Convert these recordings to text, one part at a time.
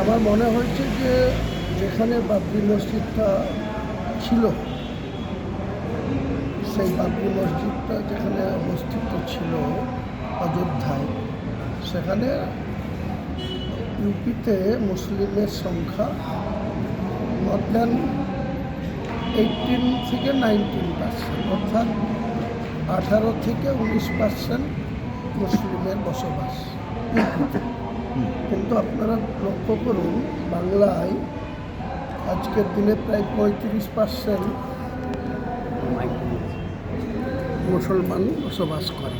আমার মনে হয়েছে যে যেখানে বাবরি মসজিদটা ছিল, সেই বাবরি মসজিদটা যেখানে অবস্থিত ছিল অযোধ্যায়, সেখানে ইউপিতে মুসলিমের সংখ্যা মোর দেন এইটিন থেকে নাইনটিন পার্সেন্ট অর্থাৎ আঠারো থেকে উনিশ পার্সেন্ট মুসলিমের বসবাস কিন্তু আপনারা লক্ষ্য করুন, বাংলায় আজকের দিনে প্রায় পঁয়ত্রিশ পার্সেন্ট মুসলমান বসবাস করে।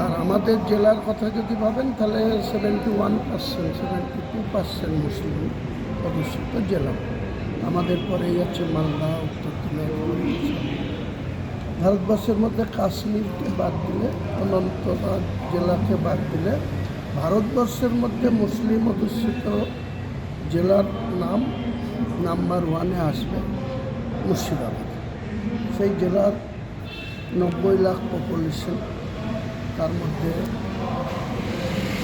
আর আমাদের জেলার কথা যদি ভাবেন, তাহলে seventy one percent seventy two percent মুসলিম অধ্যুষিত জেলা। আমাদের পরেই আছে মালদা, উত্তর দিনাজপুর ভারতবর্ষের মধ্যে কাশ্মীরকে বাদ দিলে, অনন্তনাগ জেলাকে বাদ দিলে ভারতবর্ষের মধ্যে মুসলিম অধ্যুষিত জেলার নাম নাম্বার ওয়ানে আসবে মুর্শিদাবাদ। সেই জেলার নব্বই লাখ পপুলেশন তার মধ্যে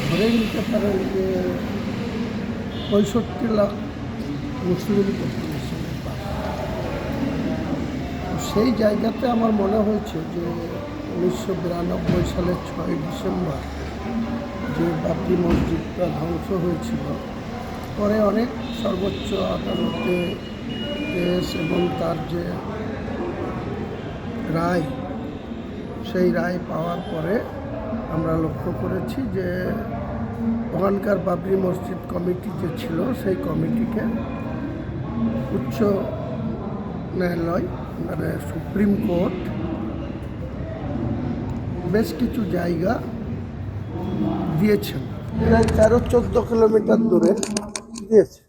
ধরে নিতে পারেন যে পঁয়ষট্টি লাখ মুসলিম পপুলেশনের বাস। সেই জায়গাতে আমার মনে হয়েছে যে উনিশশো বিরানব্বই সালের ছয় ডিসেম্বর যে বাবরি মসজিদটা ধ্বংস হয়েছিল, পরে অনেক সর্বোচ্চ আদালতে কেস এবং তার যে রায়, সেই রায় পাওয়ার পরে আমরা লক্ষ্য করেছি যে ওখানকার বাবরি মসজিদ কমিটি যে ছিল, সেই কমিটিকে উচ্চ ন্যায়ালয় মানে সুপ্রিম কোর্ট, বেশ কিছু জায়গা দিয়েছেন। তেরো, চোদ্দ কিলোমিটার দূরে দিয়েছে।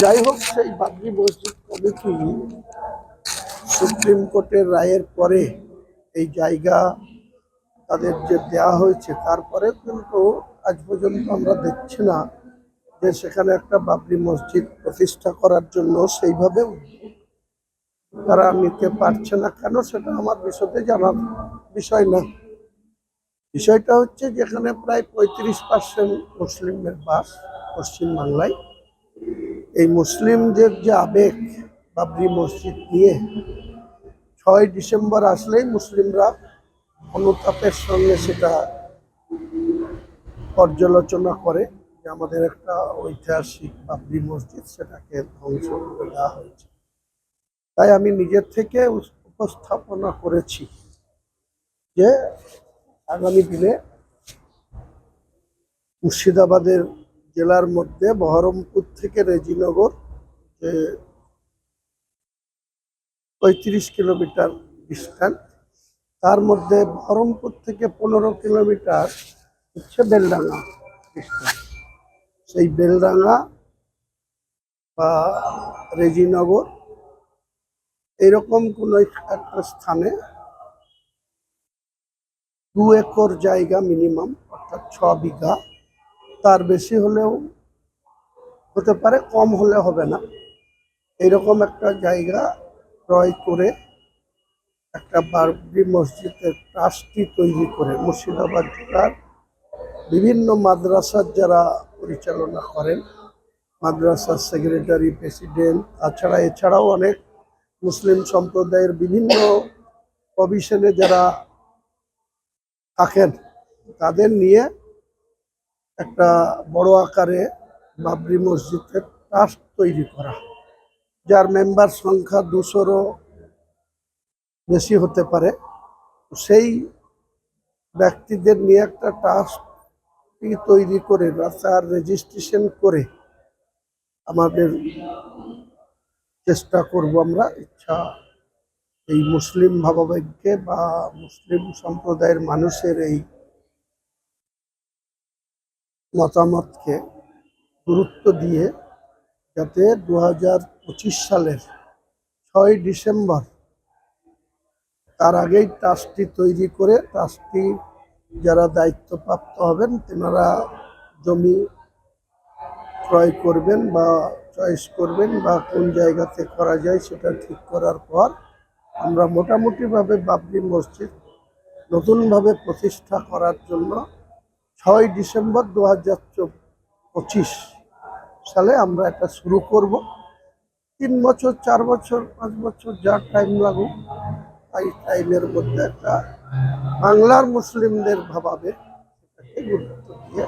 যাই হোক, সেই বাবরি মসজিদ কমিটি সুপ্রিম কোর্টের রায়ের পরে এই জায়গা তাদের যে দেয়া হয়েছে, তারপরে কিন্তু আজ পর্যন্ত আমরা দেখছি না যে সেখানে একটা বাবরি মসজিদ প্রতিষ্ঠা করার জন্য সেইভাবে তারা নিতে পারছে না। কেন সেটা আমার বিশদে জানার বিষয় না। বিষয়টা হচ্ছে যেখানে প্রায় পঁয়ত্রিশ পার্সেন্ট মুসলিমের বাস পশ্চিমবাংলায়। এই মুসলিমদের যে আবেগ বাবরি মসজিদ নিয়ে ছয় ডিসেম্বর আসলেই মুসলিমরা অনুতাপের সঙ্গে সেটা পর্যালোচনা করে যে আমাদের একটা ঐতিহাসিক বাবরি মসজিদ সেটাকে ধ্বংস করে দেওয়া হয়েছে। তাই আমি নিজের থেকে উপস্থাপনা করেছি যে আগামী দিনে মুর্শিদাবাদের জেলার মধ্যে বহরমপুর থেকে রেজিনগর, যে পঁয়ত্রিশ কিলোমিটার ডিস্টেন্স তার মধ্যে বহরমপুর থেকে পনেরো কিলোমিটার হচ্ছে বেলডাঙ্গা ডিস্টেন্স সেই বেলডাঙ্গা বা রেজিনগর, এরকম কোনো একটা স্থানে দু একর জায়গা মিনিমাম অর্থাৎ ছ বিঘা। তার বেশি হলেও হতে পারে, কম হলে হবে না। এরকম একটা জায়গা ক্রয় করে একটা বাবরি মসজিদের ট্রাস্টি তৈরি করে মুর্শিদাবাদ জেলার বিভিন্ন মাদ্রাসার যারা পরিচালনা করেন, মাদ্রাসার সেক্রেটারি প্রেসিডেন্ট তাছাড়া এছাড়াও অনেক মুসলিম সম্প্রদায়ের বিভিন্ন প্রভিশনে যারা থাকেন তাদের নিয়ে একটা বড় আকারে বাবরি মসজিদের ট্রাস্ট তৈরি করা, যার মেম্বার সংখ্যা দুশোরও বেশি হতে পারে। সেই ব্যক্তিদের নিয়ে একটা ট্রাস্ট তৈরি করে, তার রেজিস্ট্রেশন করে আমাদের চেষ্টা করব আমরা, ইচ্ছা এই মুসলিম ভাবাবেগকে বা মুসলিম সম্প্রদায়ের মানুষের এই মতামতকে গুরুত্ব দিয়ে যাতে দু হাজার পঁচিশ সালের ছয় ডিসেম্বর, তার আগেই ট্রাস্টটি তৈরি করে ট্রাস্টটি যারা দায়িত্বপ্রাপ্ত হবেন তেনারা জমি ক্রয় করবেন বা চয়েস করবেন বা কোন জায়গাতে করা যায় সেটা ঠিক করার পর আমরা মোটামুটিভাবে বাবরি মসজিদ নতুনভাবে প্রতিষ্ঠা করার জন্য ছয় ডিসেম্বর দু হাজার পঁচিশ সালে আমরা এটা শুরু করব। তিন বছর, চার বছর, পাঁচ বছর যা টাইম লাগুক এই টাইমের মধ্যে একটা বাংলার মুসলিমদের ভাবাবে সেটাকে গুরুত্ব দিয়ে